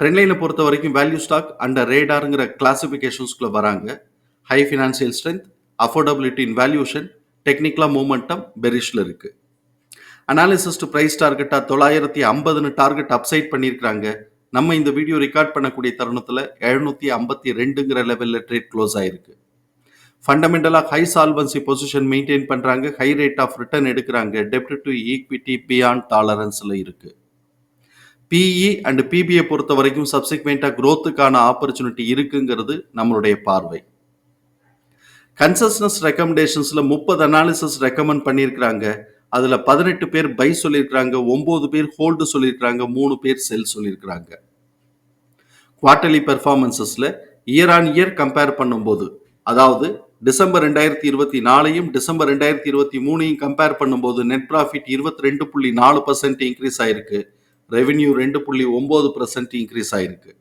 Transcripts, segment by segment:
ட்ரெண்ட்லைனை பொறுத்த வரைக்கும் value stock and ரேடாருங்கிற கிளாசிஃபிகேஷன்ஸ்குள்ளே வராங்க. High financial strength affordability in valuation டெக்னிக்கலாக மூமெண்டம் பெரிஷில் இருக்குது அனாலிசிஸ்ட் ப்ரைஸ் டார்கெட்டாக தொள்ளாயிரத்தி ஐம்பதுன்னு டார்கெட் அப்சைட் பண்ணியிருக்கிறாங்க. நம்ம இந்த வீடியோ ரெக்கார்ட் பண்ணக்கூடிய தருணத்தில் எழுநூற்றி ஐம்பத்தி ரெண்டுங்கிற லெவலில் ட்ரேட் க்ளோஸ் ஆயிருக்கு. ஃபண்டமெண்டலாக ஹை சால்வன்சி பொசிஷன் மெயின்டைன் பண்ணுறாங்க ஹை ரேட் ஆஃப் ரிட்டர்ன் எடுக்கிறாங்க. டெப்ட் டு ஈக்விட்டி பியாண்ட் டாலரன்ஸில் இருக்குது பிஇ அண்ட் பிபிஐ பொறுத்த வரைக்கும் சப்சிக்வெண்ட்டாக க்ரோத்துக்கான ஆப்பர்ச்சுனிட்டி இருக்குங்கிறது நம்மளுடைய பார்வை. கன்சஸ்னஸ் ரெக்கமெண்டேஷன்ஸில் முப்பது அனாலிசிஸ் ரெக்கமெண்ட் பண்ணியிருக்கிறாங்க அதில் பதினெட்டு பேர் பை சொல்லியிருக்கிறாங்க ஒம்பது பேர் ஹோல்டு சொல்லியிருக்கிறாங்க மூணு பேர் செல் சொல்லியிருக்கிறாங்க குவார்டர்லி பெர்ஃபார்மன்சஸில் இயர் ஆன் இயர் கம்பேர் பண்ணும்போது அதாவது டிசம்பர் ரெண்டாயிரத்தி இருபத்தி நாலையும் டிசம்பர் ரெண்டாயிரத்தி இருபத்தி மூணையும் கம்பேர் பண்ணும்போது நெட் ப்ராஃபிட் இருபத்தி ரெண்டு புள்ளி நாலு பர்சன்ட் இன்க்ரீஸ் ஆயிருக்கு. ரெவென்யூ ரெண்டு புள்ளி ஒம்பது பர்சன்ட் இன்க்ரீஸ் ஆயிருக்கு.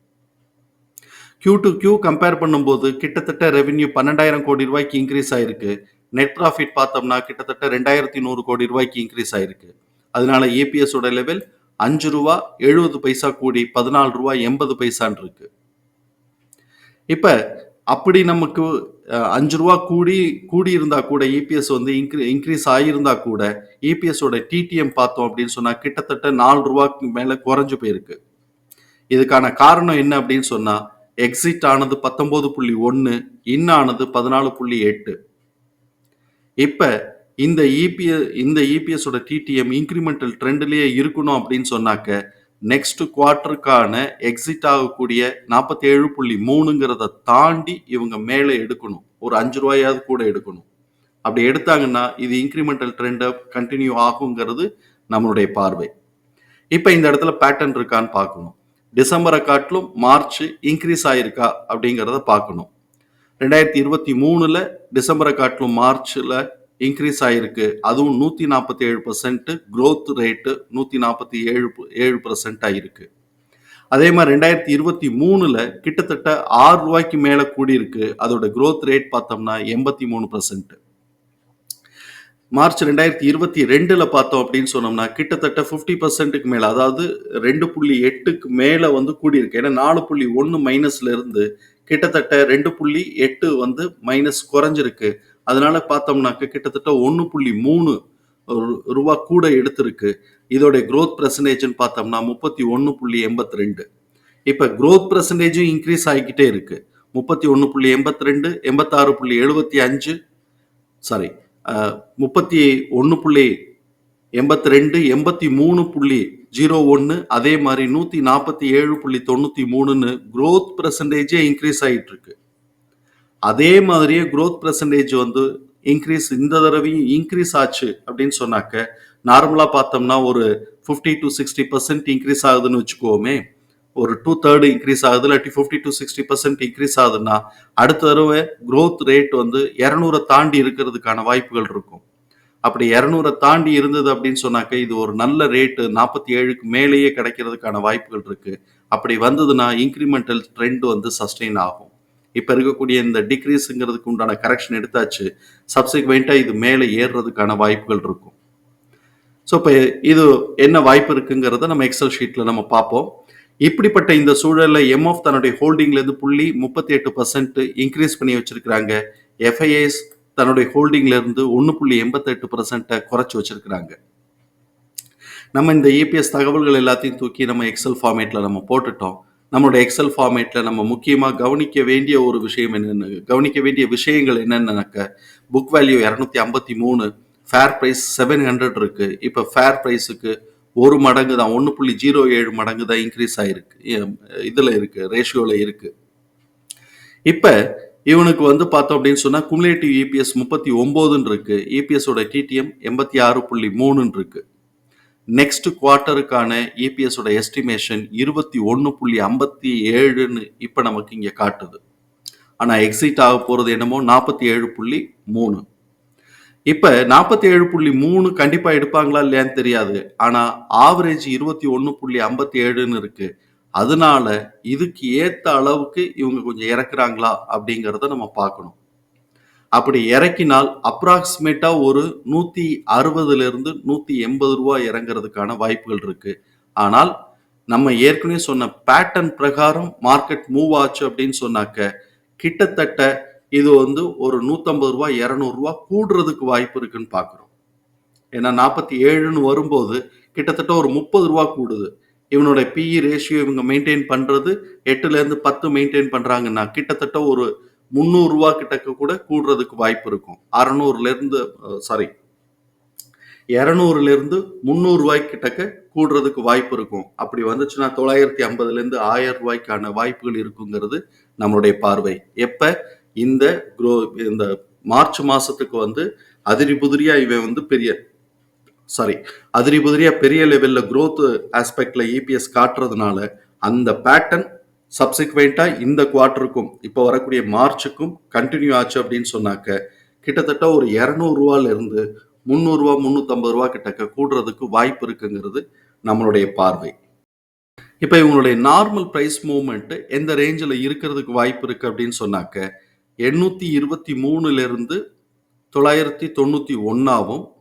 கியூ டு கியூ கம்பேர் பண்ணும்போது கிட்டத்தட்ட ரெவென்யூ பன்னெண்டாயிரம் கோடி ரூபாய்க்கு இன்க்ரீஸ் ஆயிருக்கு. நெட் ப்ராஃபிட் பார்த்தோம்னா கிட்டத்தட்ட ரெண்டாயிரத்தி நூறு கோடி ரூபாய்க்கு இன்க்ரீஸ் ஆயிருக்கு. அதனால ஏபிஎஸோட லெவல் அஞ்சு ரூபா எழுபது பைசா கூடி பதினாலு ரூபா எண்பது பைசான் இருக்கு. இப்போ அப்படி நமக்கு அஞ்சு ரூபா கூடி கூடி இருந்தா கூட இபிஎஸ் வந்து இன்க்ரீ இன்க்ரீஸ் ஆகியிருந்தா கூட இபிஎஸோட டிடிஎம் பார்த்தோம் அப்படின்னு சொன்னா கிட்டத்தட்ட நாலு ரூபாய்க்கு மேல குறைஞ்சு போயிருக்கு. இதுக்கான காரணம் என்ன அப்படின்னு சொன்னா எக்ஸிட் ஆனது பத்தொன்பது புள்ளி ஒன்று இன் ஆனது பதினாலு புள்ளி எட்டு. இப்ப இந்த இபிஎஸ் இந்த இபிஎஸோட டிடிஎம் இன்க்ரிமெண்டல் ட்ரெண்ட்லயே இருக்கணும் அப்படின்னு சொன்னாக்க நெக்ஸ்ட் குவார்ட்டருக்கான எக்ஸிட் ஆகக்கூடிய நாற்பத்தி ஏழு புள்ளி மூணுங்கிறத தாண்டி இவங்க மேலே எடுக்கணும். ஒரு அஞ்சு ரூபாயாவது கூட எடுக்கணும். அப்படி எடுத்தாங்கன்னா இது இன்க்ரிமெண்டல் ட்ரெண்டை கண்டினியூ ஆகுங்கிறது நம்மளுடைய பார்வை. இப்போ இந்த இடத்துல பேட்டர்ன் இருக்கான்னு பார்க்கணும். டிசம்பரை காட்டிலும் மார்ச் இன்க்ரீஸ் ஆயிருக்கா அப்படிங்கிறத பார்க்கணும். ரெண்டாயிரத்தி இருபத்தி மூணுல டிசம்பரை காட்டிலும் மார்ச்ல இன்க்ரீஸ் ஆகிருக்கு அதுவும் நூற்றி நாற்பத்தி ஏழு பர்சன்ட் க்ரோத் ரேட்டு நூற்றி நாற்பத்தி ஏழு ஏழு பர்சன்ட் ஆகிருக்கு அதே மாதிரி ரெண்டாயிரத்தி இருபத்தி மூணில் கிட்டத்தட்ட ஆறு ரூபாய்க்கு மேலே கூடியிருக்கு. அதோட க்ரோத் ரேட் பார்த்தோம்னா எண்பத்தி மூணு பர்சன்ட் மார்ச் ரெண்டாயிரத்தி இருபத்தி ரெண்டில் பார்த்தோம் அப்படின்னு சொன்னோம்னா கிட்டத்தட்ட ஃபிஃப்டி பர்சன்ட்டுக்கு மேலே அதாவது ரெண்டு புள்ளி எட்டுக்கு மேலே வந்து கூடியிருக்கு. ஏன்னா நாலு புள்ளி ஒன்று மைனஸ்லேருந்து கிட்டத்தட்ட ரெண்டு புள்ளி எட்டு வந்து மைனஸ் குறைஞ்சிருக்கு. அதனால பார்த்தோம்னாக்க கிட்டத்தட்ட ஒன்று புள்ளி மூணு ரூபா கூட எடுத்திருக்கு. இதோடைய க்ரோத் பர்சன்டேஜ்னு பார்த்தோம்னா முப்பத்தி ஒன்று புள்ளி எண்பத்தி ரெண்டு இப்போ க்ரோத் பர்சன்டேஜும் இன்க்ரீஸ் ஆகிக்கிட்டே இருக்கு. முப்பத்தி ஒன்று புள்ளி எண்பத்தி ரெண்டு எண்பத்தாறு புள்ளி எழுபத்தி அஞ்சு சாரி முப்பத்தி ஒன்று புள்ளி எண்பத்தி ரெண்டு எண்பத்தி மூணு புள்ளி ஜீரோ ஒன்று அதே மாதிரி நூற்றி நாற்பத்தி ஏழு புள்ளி தொண்ணூற்றி மூணுன்னு க்ரோத் பர்சன்டேஜே இன்க்ரீஸ் ஆகிட்டு இருக்கு அதே மாதிரியே க்ரோத் பர்சன்டேஜ் வந்து இன்க்ரீஸ் இந்த தடவையும் இன்க்ரீஸ் ஆச்சு அப்படின்னு சொன்னாக்க நார்மலாக பார்த்தோம்னா ஒரு fifty to sixty percent increase ஆகுதுன்னு வச்சுக்கோமே ஒரு டூ தேர்டு இன்க்ரீஸ் ஆகுது இல்லாட்டி fifty to sixty percent increase ஆகுதுன்னா அடுத்த தடவை க்ரோத் ரேட் வந்து இரநூறை தாண்டி இருக்கிறதுக்கான வாய்ப்புகள் இருக்கும். அப்படி இரநூறை தாண்டி இருந்தது அப்படின்னு சொன்னாக்க இது ஒரு நல்ல ரேட்டு நாற்பத்தி ஏழுக்கு மேலேயே கிடைக்கிறதுக்கான வாய்ப்புகள் இருக்கு. அப்படி வந்ததுன்னா இன்க்ரிமெண்டல் ட்ரெண்ட் வந்து சஸ்டெயின் ஆகும். இப்போ இருக்கக்கூடிய இந்த டிக்ரீஸுங்கிறதுக்கு உண்டான கரெக்ஷன் எடுத்தாச்சு சப்சிக்வெண்ட்டாக இது மேலே ஏறுறதுக்கான வாய்ப்புகள் இருக்கும். ஸோ இப்போ இது என்ன வாய்ப்பு இருக்குங்கிறத நம்ம எக்ஸல் ஷீட்டில் நம்ம பார்ப்போம். இப்படிப்பட்ட இந்த சூழலில் எம்எஃப் தன்னுடைய ஹோல்டிங்லேருந்து புள்ளி முப்பத்தி எட்டு பர்சன்ட் இன்க்ரீஸ் பண்ணி வச்சிருக்கிறாங்க. எஃப்ஐஎஸ் தன்னுடைய ஹோல்டிங்ல இருந்து ஒன்று புள்ளி எண்பத்தெட்டு பர்சன்ட்டை குறைச்சி வச்சிருக்கிறாங்க. நம்ம இந்த இபிஎஸ் தகவல்கள் எல்லாத்தையும் தூக்கி நம்ம எக்ஸல் ஃபார்மேட்டில் நம்ம போட்டுட்டோம். நம்மளோட எக்ஸல் ஃபார்மேட்டில் நம்ம முக்கியமாக கவனிக்க வேண்டிய ஒரு விஷயம் என்னென்னு கவனிக்க வேண்டிய விஷயங்கள் என்னென்னாக்க புக் வேல்யூ இரநூத்தி ஐம்பத்தி மூணு ஃபேர் ப்ரைஸ் செவன் ஹண்ட்ரட் இருக்குது இப்போ ஃபேர் ப்ரைஸுக்கு ஒரு மடங்கு தான் ஒன்று புள்ளி ஜீரோ ஏழு மடங்கு தான் இன்க்ரீஸ் ஆகிருக்கு இதில் இருக்கு ரேஷியோவில் இருக்குது இப்போ இவனுக்கு வந்து பார்த்தோம் அப்படின்னு சொன்னால் குமுலேட்டிவ் இபிஎஸ் முப்பத்தி ஒம்போதுன்னு இருக்கு. இபிஎஸோட டிடிஎம் எண்பத்தி ஆறு புள்ளி மூணுன்னு இருக்கு. நெக்ஸ்ட் குவார்ட்டருக்கான இபிஎஸோட எஸ்டிமேஷன் இருபத்தி ஒன்று புள்ளி ஐம்பத்தி ஏழுன்னு இப்போ நமக்கு இங்கே காட்டுது. ஆனால் எக்ஸிட் ஆக போகிறது என்னமோ நாற்பத்தி ஏழு புள்ளி மூணு. இப்போ நாற்பத்தி ஏழு புள்ளி மூணு கண்டிப்பாக எடுப்பாங்களா இல்லையான்னு தெரியாது. ஆனால் ஆவரேஜ் இருபத்தி ஒன்று புள்ளி ஐம்பத்தி ஏழுன்னு இருக்குது அதனால இதுக்கு ஏற்ற அளவுக்கு இவங்க கொஞ்சம் இறக்குறாங்களா அப்படிங்கிறத நம்ம பார்க்கணும். அப்படி இறக்கினால் அப்ராக்சிமேட்டா ஒரு நூத்தி அறுபதுல இருந்து நூத்தி எண்பது ரூபா இறங்குறதுக்கான வாய்ப்புகள் இருக்கு. ஆனால் நம்ம ஏற்கனவே சொன்ன பேட்டர்ன் பிரகாரம் மார்க்கெட் மூவ் ஆச்சு அப்படின்னு சொன்னாக்க கிட்டத்தட்ட இது வந்து ஒரு நூத்தம்பது ரூபா இரநூறுவா கூடுறதுக்கு வாய்ப்பு இருக்குன்னு பார்க்குறோம். ஏன்னா நாற்பத்தி ஏழுன்னு வரும்போது கிட்டத்தட்ட ஒரு முப்பது ரூபா கூடுது. இவனோட பிஇ ரேஷியோ இவங்க மெயின்டைன் பண்றது எட்டுல இருந்து பத்து மெயின்டைன் பண்றாங்கன்னா கிட்டத்தட்ட ஒரு முந்நூறு ரூபா கிட்டக்க கூட கூடுறதுக்கு வாய்ப்பு இருக்கும். அறநூறுல இருந்து சாரி இரநூறுல இருந்து முந்நூறு ரூபாய்க்கு கிட்டக்க கூடுறதுக்கு வாய்ப்பு இருக்கும். அப்படி வந்துச்சுன்னா தொள்ளாயிரத்தி ஐம்பதுல இருந்து ஆயிரம் ரூபாய்க்கான வாய்ப்புகள் இருக்குங்கிறது நம்மளுடைய பார்வை. எப்ப? இந்த குரோ இந்த மார்ச் மாசத்துக்கு வந்து அதிரி புதிரியா இவன் வந்து பெரிய சாரி அதிரி புதிரியா பெரிய லெவல்ல growth ஆஸ்பெக்ட்ல இபிஎஸ் காட்டுறதுனால அந்த பேட்டர்ன் சப்சிக்வெண்டா இந்த குவார்ட்டருக்கும் இப்போ வரக்கூடிய மார்ச்சுக்கும் கண்டினியூ ஆச்சு அப்படின்னு சொன்னாக்க கிட்டத்தட்ட ஒரு இரநூறுவால இருந்து முந்நூறுரூவா முந்நூற்றம்பது ரூபா கிட்டக்க கூடுறதுக்கு வாய்ப்பு இருக்குங்கிறது நம்மளுடைய பார்வை. இப்போ இவங்களுடைய நார்மல் ப்ரைஸ் மூவ்மெண்ட் எந்த ரேஞ்சில் இருக்கிறதுக்கு வாய்ப்பு இருக்கு அப்படின்னு சொன்னாக்க எண்ணூற்றி இருபத்தி மூணுலேருந்து தொள்ளாயிரத்தி தொண்ணூற்றி ஒன்றாவும்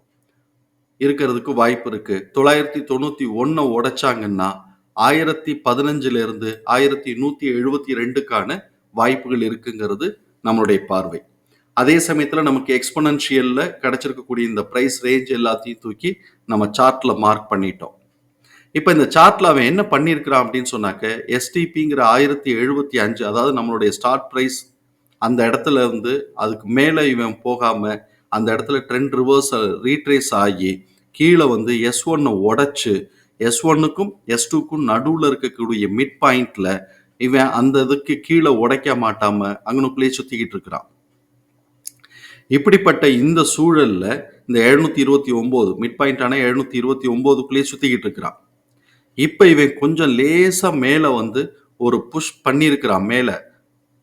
இருக்கிறதுக்கு வாய்ப்பு இருக்கு. தொள்ளாயிரத்தி தொண்ணூற்றி ஒன்றை உடைச்சாங்கன்னா ஆயிரத்தி பதினஞ்சுல இருந்து ஆயிரத்தி நூற்றி எழுபத்தி ரெண்டுக்கான வாய்ப்புகள் இருக்குங்கிறது நம்மளுடைய பார்வை. அதே சமயத்தில் நமக்கு எக்ஸ்பனன்ஷியல்ல கிடைச்சிருக்கக்கூடிய இந்த ப்ரைஸ் ரேஞ்ச் எல்லாத்தையும் தூக்கி நம்ம சார்ட்ல மார்க் பண்ணிட்டோம். இப்போ இந்த சார்ட்ல அவன் என்ன பண்ணியிருக்கிறான் அப்படின்னு சொன்னாக்க எஸ்டிபிங்கிற ஆயிரத்தி எழுபத்தி அஞ்சு அதாவது நம்மளுடைய ஸ்டார்ட் ப்ரைஸ் அந்த இடத்துல இருந்து அதுக்கு மேலே இவன் போகாம அந்த இடத்துல ட்ரெண்ட் ரிவர்சல் ரீட்ரேஸ் ஆகி கீழே வந்து எஸ் ஒன்னை உடைச்சு எஸ் ஒன்னுக்கும் எஸ் டூக்கும் நடுவில் இருக்கக்கூடிய மிட் பாயிண்ட்ல இவன் அந்த இதுக்கு கீழே உடைக்க மாட்டாம அங்கனுக்குள்ளேயே சுத்திக்கிட்டு இருக்கிறான். இப்படிப்பட்ட இந்த சூழல்ல இந்த எழுநூத்தி இருபத்தி ஒன்பது மிட் பாயிண்டான எழுநூத்தி இருபத்தி ஒன்பதுக்குள்ளேயே சுத்திக்கிட்டு இருக்கிறான். இப்ப இவன் கொஞ்சம் லேசா மேல வந்து ஒரு புஷ் பண்ணியிருக்கிறான் மேல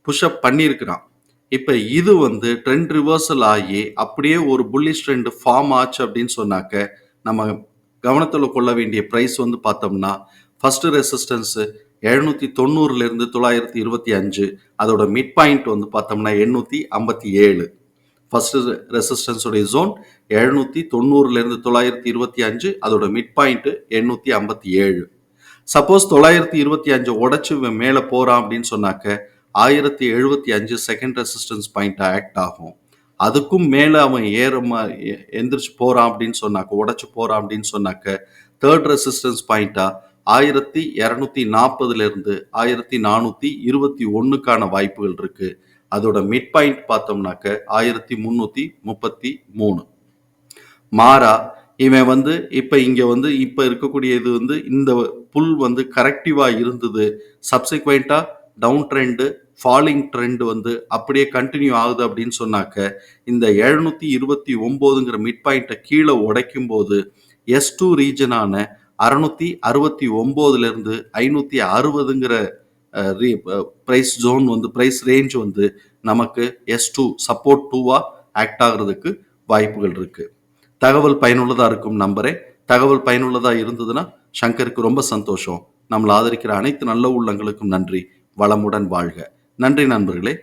புஷ்அப் பண்ணியிருக்கிறான். இப்ப இது வந்து ட்ரெண்ட் ரிவர்சல் ஆகி அப்படியே ஒரு புல்லிஷ் ட்ரெண்ட் ஃபார்ம் ஆச்சு அப்படின்னு சொன்னாக்க நம்ம கவனத்தில் கொள்ள வேண்டிய ப்ரைஸ் வந்து பார்த்தோம்னா ஃபர்ஸ்ட் ரெசிஸ்டன்ஸு எழுநூற்றி தொண்ணூறுலேருந்து தொள்ளாயிரத்தி இருபத்தி அஞ்சு அதோட மிட் பாயிண்ட் வந்து பார்த்தோம்னா எண்ணூற்றி ஐம்பத்தி ஏழு. ஃபர்ஸ்ட் ரெசிஸ்டன்ஸுடைய ஜோன் எழுநூற்றி தொண்ணூறுலேருந்து தொள்ளாயிரத்தி இருபத்தி அஞ்சு அதோட மிட் பாயிண்ட்டு எண்ணூற்றி ஐம்பத்தி ஏழு. சப்போஸ் தொள்ளாயிரத்தி இருபத்தி அஞ்சு உடச்சி இவன் மேலே போகிறான் அப்படின்னு சொன்னாக்க ஆயிரத்தி எழுபத்தி அஞ்சு செகண்ட் ரெசிஸ்டன்ஸ் பாயிண்ட் ஆக்ட் ஆகும். அதுக்கும் மேலே அவன் ஏறமா எ- எந்திரிச்சு போகிறான் அப்படின்னு சொன்னாக்க உடச்சி போகிறான் அப்படின்னு சொன்னாக்க தேர்ட் ரெசிஸ்டன்ஸ் பாயிண்ட்டாக ஆயிரத்தி இரநூத்தி நாற்பதுலேருந்து ஆயிரத்தி நானூற்றி இருபத்தி ஒன்றுக்கான வாய்ப்புகள் இருக்குது அதோட மிட் பாயிண்ட் பார்த்தோம்னாக்க ஆயிரத்தி முந்நூற்றி முப்பத்தி மூணு. மாறா இவன் வந்து இப்போ இங்கே வந்து இப்போ இருக்கக்கூடிய இது வந்து இந்த புல் வந்து கரெக்டிவாக இருந்தது. சப்சிக்வெண்ட்டாக டவுன் ட்ரெண்டு ஃபாலிங் ட்ரெண்ட் வந்து அப்படியே கண்டினியூ ஆகுது அப்படின்னு சொன்னாக்க இந்த எழுநூற்றி இருபத்தி ஒம்போதுங்கிற மிட் பாயிண்ட்டை கீழே உடைக்கும் போது எஸ் டூ ரீஜனான அறுநூத்தி அறுபத்தி ஒம்போதுலேருந்து ஐநூற்றி அறுபதுங்கிற ப்ரைஸ் ஜோன் வந்து ப்ரைஸ் ரேஞ்ச் வந்து நமக்கு எஸ் டூ சப்போர்ட் டூவாக ஆக்ட் ஆகிறதுக்கு வாய்ப்புகள் இருக்குது தகவல் பயனுள்ளதாக இருக்கும் நம்பரே. தகவல் பயனுள்ளதாக இருந்ததுன்னா சங்கருக்கு ரொம்ப சந்தோஷம். நம்மளை ஆதரிக்கிற அனைத்து நல்ல உள்ளங்களுக்கும் நன்றி. வளமுடன் வாழ்க. நன்றி நண்பர்களே.